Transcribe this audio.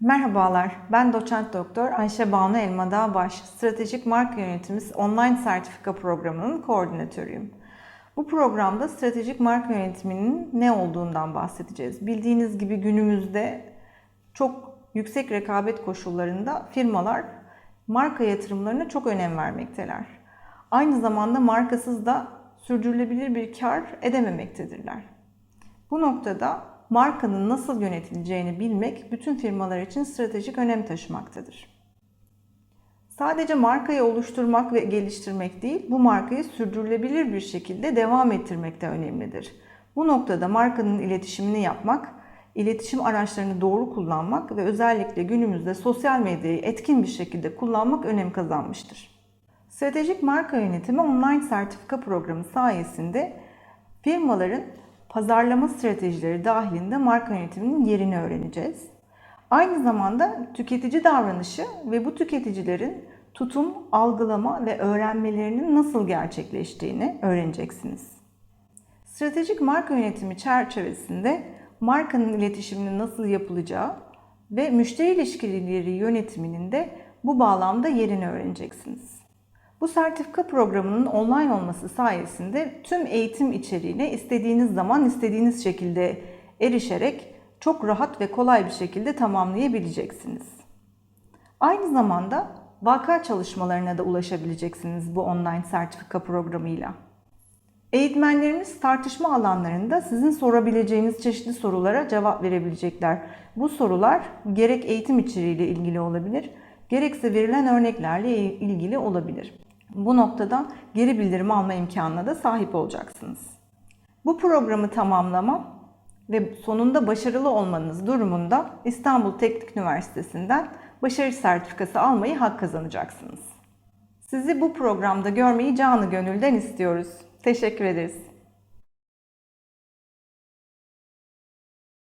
Merhabalar, ben doçent doktor Ayşe Banu Elmadağ Baş, Stratejik Marka Yönetimimiz online sertifika programının koordinatörüyüm. Bu programda stratejik marka yönetiminin ne olduğundan bahsedeceğiz. Bildiğiniz gibi günümüzde çok yüksek rekabet koşullarında firmalar marka yatırımlarına çok önem vermekteler. Aynı zamanda markasız da sürdürülebilir bir kar edememektedirler. Bu noktada markanın nasıl yönetileceğini bilmek bütün firmalar için stratejik önem taşımaktadır. Sadece markayı oluşturmak ve geliştirmek değil, bu markayı sürdürülebilir bir şekilde devam ettirmek de önemlidir. Bu noktada markanın iletişimini yapmak, iletişim araçlarını doğru kullanmak ve özellikle günümüzde sosyal medyayı etkin bir şekilde kullanmak önem kazanmıştır. Stratejik marka yönetimi online sertifika programı sayesinde firmaların pazarlama stratejileri dahilinde marka yönetiminin yerini öğreneceğiz. Aynı zamanda tüketici davranışı ve bu tüketicilerin tutum, algılama ve öğrenmelerinin nasıl gerçekleştiğini öğreneceksiniz. Stratejik marka yönetimi çerçevesinde markanın iletişiminin nasıl yapılacağı ve müşteri ilişkileri yönetiminin de bu bağlamda yerini öğreneceksiniz. Bu sertifika programının online olması sayesinde tüm eğitim içeriğine istediğiniz zaman istediğiniz şekilde erişerek çok rahat ve kolay bir şekilde tamamlayabileceksiniz. Aynı zamanda vaka çalışmalarına da ulaşabileceksiniz bu online sertifika programıyla. Eğitmenlerimiz tartışma alanlarında sizin sorabileceğiniz çeşitli sorulara cevap verebilecekler. Bu sorular gerek eğitim içeriğiyle ilgili olabilir, gerekse verilen örneklerle ilgili olabilir. Bu noktada geri bildirim alma imkanına da sahip olacaksınız. Bu programı tamamlama ve sonunda başarılı olmanız durumunda İstanbul Teknik Üniversitesi'nden başarı sertifikası almayı hak kazanacaksınız. Sizi bu programda görmeyi canı gönülden istiyoruz. Teşekkür ederiz.